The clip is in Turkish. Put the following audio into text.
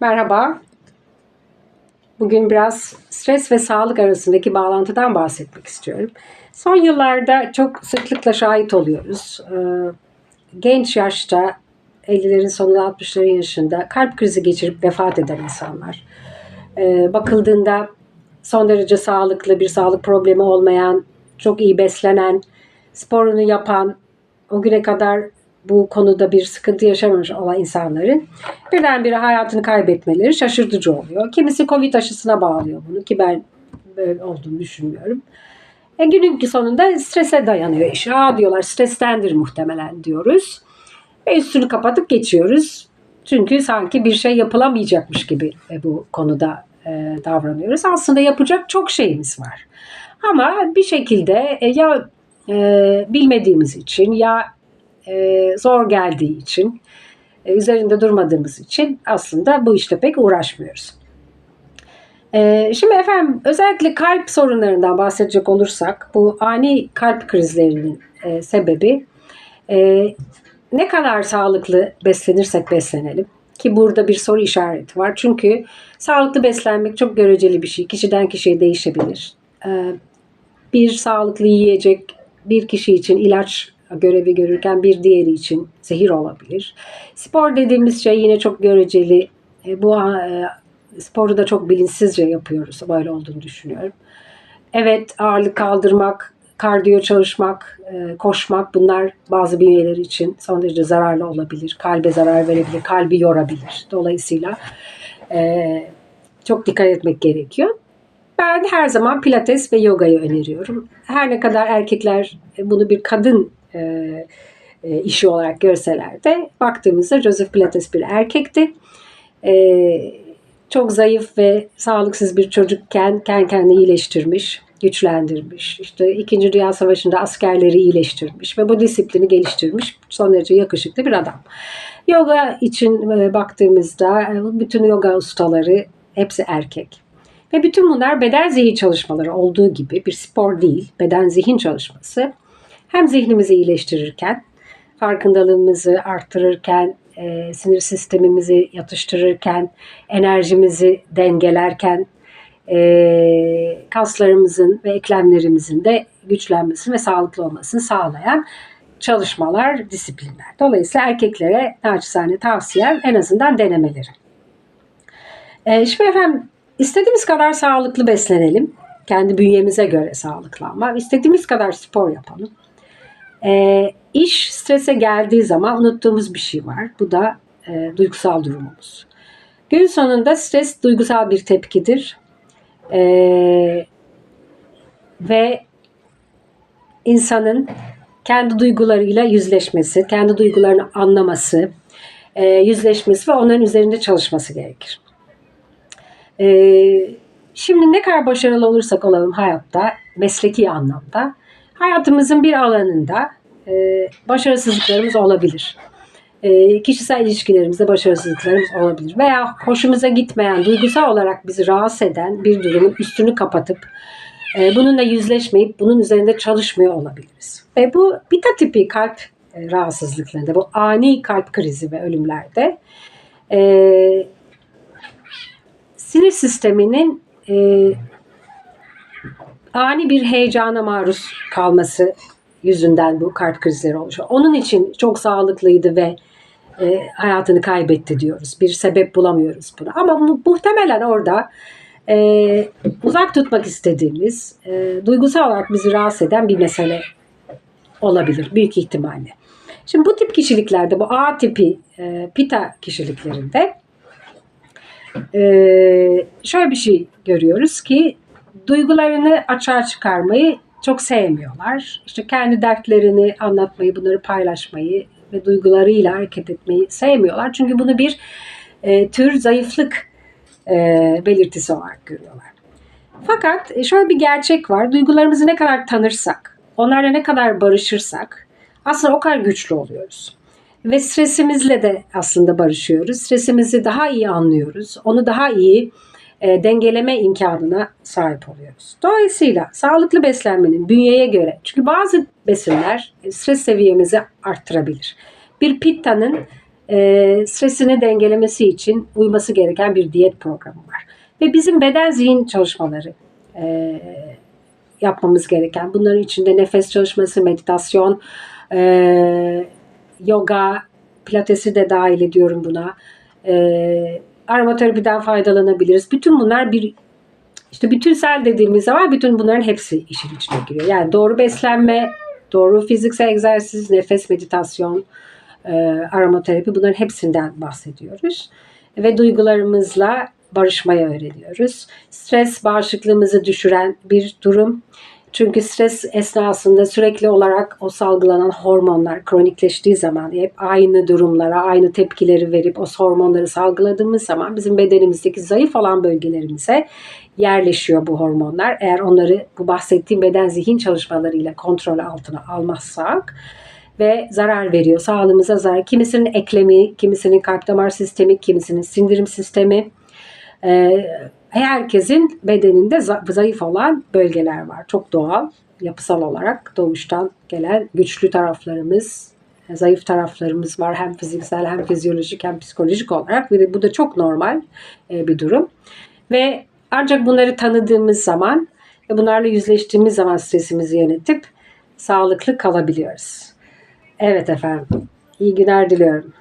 Merhaba. Bugün biraz stres ve sağlık arasındaki bağlantıdan bahsetmek istiyorum. Son yıllarda çok sıklıkla şahit oluyoruz. Ee, Genç yaşta 50'lerin sonunda 60'ların yaşında kalp krizi geçirip vefat eden insanlar. Ee, Bakıldığında son derece sağlıklı bir sağlık problemi olmayan, çok iyi beslenen, sporunu yapan, o güne kadar bu konuda bir sıkıntı yaşamamış olan insanların birdenbire hayatını kaybetmeleri şaşırtıcı oluyor. Kimisi Covid aşısına bağlıyor bunu ki ben böyle olduğunu düşünmüyorum. E günün sonunda strese dayanıyor iş. Aa diyorlar strestendir muhtemelen diyoruz. Ve üstünü kapatıp geçiyoruz. Çünkü sanki bir şey yapılamayacakmış gibi e, bu konuda e, davranıyoruz. Aslında yapacak çok şeyimiz var. Ama bir şekilde e, ya bilmediğimiz için ya e, zor geldiği için, e, üzerinde durmadığımız için aslında bu işte pek uğraşmıyoruz. E, şimdi efendim özellikle kalp sorunlarından bahsedecek olursak bu ani kalp krizlerinin sebebi ne kadar sağlıklı beslenirsek beslenelim ki burada bir soru işareti var. Çünkü sağlıklı beslenmek çok göreceli bir şey. Kişiden kişiye değişebilir. Bir sağlıklı yiyecek bir kişi için ilaç görevi görürken bir diğeri için zehir olabilir. Spor dediğimiz şey yine çok göreceli. E, bu e, sporu da çok bilinçsizce yapıyoruz. Böyle olduğunu düşünüyorum. Evet ağırlık kaldırmak, kardiyo çalışmak, e, koşmak bunlar bazı bünyeler için son derece zararlı olabilir. Kalbe zarar verebilir, kalbi yorabilir. Dolayısıyla çok dikkat etmek gerekiyor. Ben her zaman pilates ve yogayı öneriyorum. Her ne kadar erkekler bunu bir kadın e, e, işi olarak görseler de baktığımızda Joseph Pilates bir erkekti. E, çok zayıf ve sağlıksız bir çocukken kendi kendini iyileştirmiş, güçlendirmiş. İşte İkinci Dünya Savaşı'nda askerleri iyileştirmiş ve bu disiplini geliştirmiş son derece yakışıklı bir adam. Yoga için e, baktığımızda e, bütün yoga ustaları hepsi erkek. Ve bütün bunlar beden zihin çalışmaları olduğu gibi bir spor değil, beden zihin çalışması hem zihnimizi iyileştirirken, farkındalığımızı arttırırken, e, sinir sistemimizi yatıştırırken, enerjimizi dengelerken, e, kaslarımızın ve eklemlerimizin de güçlenmesini ve sağlıklı olmasını sağlayan çalışmalar, disiplinler. Dolayısıyla erkeklere naçizane tavsiyem en azından denemeleri. E, şimdi efendim istediğimiz kadar sağlıklı beslenelim. Kendi bünyemize göre sağlıklı ama istediğimiz kadar spor yapalım. E, iş strese geldiği zaman unuttuğumuz bir şey var. Bu da e, duygusal durumumuz. Gün sonunda stres duygusal bir tepkidir. E, ve insanın kendi duygularıyla yüzleşmesi, kendi duygularını anlaması, e, yüzleşmesi ve onların üzerinde çalışması gerekir. E, şimdi ne kadar başarılı olursak olalım hayatta, mesleki anlamda, hayatımızın bir alanında e, başarısızlıklarımız olabilir. E, kişisel ilişkilerimizde başarısızlıklarımız olabilir. Veya hoşumuza gitmeyen, duygusal olarak bizi rahatsız eden bir durumun üstünü kapatıp e, bununla yüzleşmeyip bunun üzerinde çalışmıyor olabiliriz. Ve bu beta tipi kalp e, rahatsızlıklarında, bu ani kalp krizi ve ölümlerde e, sinir sisteminin e, ani bir heyecana maruz kalması yüzünden bu kalp krizleri oluşuyor. Onun için çok sağlıklıydı ve e, hayatını kaybetti diyoruz. Bir sebep bulamıyoruz buna. Ama mu- muhtemelen orada e, uzak tutmak istediğimiz, e, duygusal olarak bizi rahatsız eden bir mesele olabilir büyük ihtimalle. Şimdi bu tip kişiliklerde, bu A tipi e, pita kişiliklerinde e, şöyle bir şey görüyoruz ki duygularını açığa çıkarmayı çok sevmiyorlar. İşte kendi dertlerini anlatmayı, bunları paylaşmayı ve duygularıyla hareket etmeyi sevmiyorlar. Çünkü bunu bir e, tür zayıflık e, belirtisi olarak görüyorlar. Fakat e, şöyle bir gerçek var. Duygularımızı ne kadar tanırsak, onlarla ne kadar barışırsak aslında o kadar güçlü oluyoruz. Ve stresimizle de aslında barışıyoruz. Stresimizi daha iyi anlıyoruz. Onu daha iyi e, dengeleme imkanına sahip oluyoruz. Dolayısıyla sağlıklı beslenmenin bünyeye göre çünkü bazı besinler stres seviyemizi arttırabilir. Bir pittanın e, stresini dengelemesi için uyması gereken bir diyet programı var. Ve bizim beden zihin çalışmaları e, yapmamız gereken. Bunların içinde nefes çalışması, meditasyon, e, yoga, pilatesi de dahil ediyorum buna. E, aromaterapiden faydalanabiliriz. Bütün bunlar bir işte bütünsel dediğimiz zaman bütün bunların hepsi işin içine giriyor. Yani doğru beslenme, doğru fiziksel egzersiz, nefes meditasyon, e, aromaterapi bunların hepsinden bahsediyoruz. Ve duygularımızla barışmayı öğreniyoruz. Stres bağışıklığımızı düşüren bir durum. Çünkü stres esnasında sürekli olarak o salgılanan hormonlar kronikleştiği zaman hep aynı durumlara, aynı tepkileri verip o hormonları salgıladığımız zaman bizim bedenimizdeki zayıf olan bölgelerimize yerleşiyor bu hormonlar. Eğer onları bu bahsettiğim beden zihin çalışmalarıyla kontrol altına almazsak ve zarar veriyor. Sağlığımıza zarar. Kimisinin eklemi, kimisinin kalp damar sistemi, kimisinin sindirim sistemi. Ee, herkesin bedeninde za- zayıf olan bölgeler var. Çok doğal, yapısal olarak doğuştan gelen güçlü taraflarımız, zayıf taraflarımız var. Hem fiziksel hem fizyolojik hem psikolojik olarak. Ve bu da çok normal e, bir durum. Ve ancak bunları tanıdığımız zaman ve bunlarla yüzleştiğimiz zaman stresimizi yönetip sağlıklı kalabiliyoruz. Evet efendim. İyi günler diliyorum.